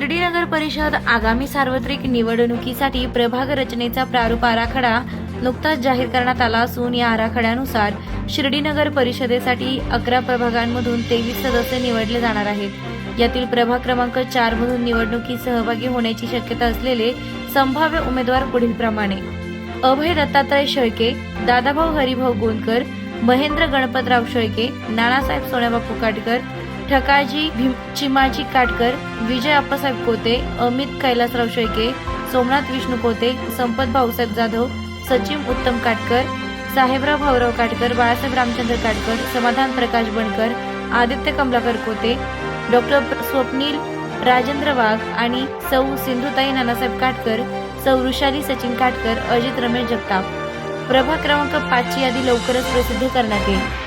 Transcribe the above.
नगर परिषद आगामी सार्वत्रिक निवडणुकीसाठी प्रभाग रचनेचा प्रारूप आराखडा नुकताच जाहीर करण्यात आला असून या आराखड्यानुसार शिर्डी नगर परिषदेसाठी अकरा प्रभागांमधून तेवीस सदस्य निवडले जाणार आहेत. यातील प्रभाग क्रमांक चार मधून निवडणुकीत सहभागी होण्याची शक्यता असलेले संभाव्य उमेदवार पुढील प्रमाणे. अभय दत्तात्रय शेळके दादाभाऊ हरिभाऊ गोंदकर महेंद्र गणपतराव शेळके नानासाहेब सोन्याबापू काटकर ठकाजी भीम चिमाजी काटकर विजय अप्पासाहेब कोते अमित कैलासराव शेळके सोमनाथ विष्णू कोते संपत भाऊसाहेब जाधव सचिन उत्तम काटकर साहेबराव भाऊराव काटकर बाळासाहेब रामचंद्र काटकर समाधान प्रकाश बनकर आदित्य कमलाकर कोते डॉक्टर स्वप्नील राजेंद्र वाघ आणि सौ सिंधुताई नानासाहेब काटकर सौ वृषाली सचिन काटकर अजित रमेश जगताप. प्रभाग क्रमांक पाचची यादी लवकरच प्रसिद्ध करण्यात येईल.